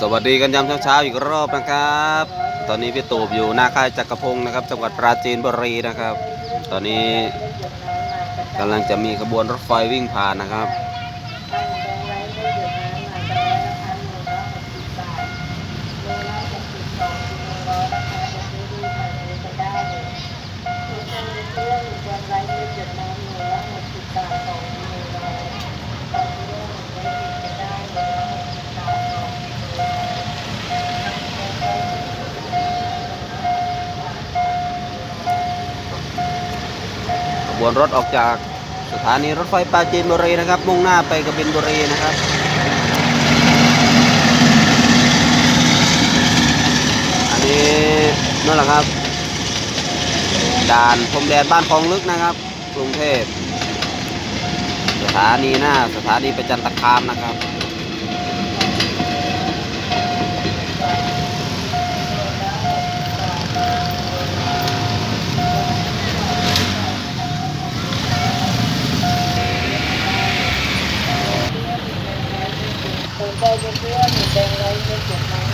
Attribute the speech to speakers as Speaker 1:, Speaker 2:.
Speaker 1: สวัสดีกันยามเช้าๆอีกรอบนะครับ ตอนนี้พี่ตูบอยู่หน้าค่ายจักรพงศ์นะครับ จังหวัดปราจีนบุรีนะครับ ตอนนี้กำลังจะมีขบวนรถไฟวิ่งผ่านนะครับ วนรถออกจากสถานีรถไฟปราจีนบุรีนะครับ มุ่งหน้าไปกบินบุรีนะครับอันนี้นั่นแหละครับด่านพรมแดนบ้านคลองลึกนะครับ กรุงเทพสถานีหน้าสถานีประจันตคามนะครับ
Speaker 2: สนใจจะเพื่อนหรือแดงไรไม่เก็บน้ำเลย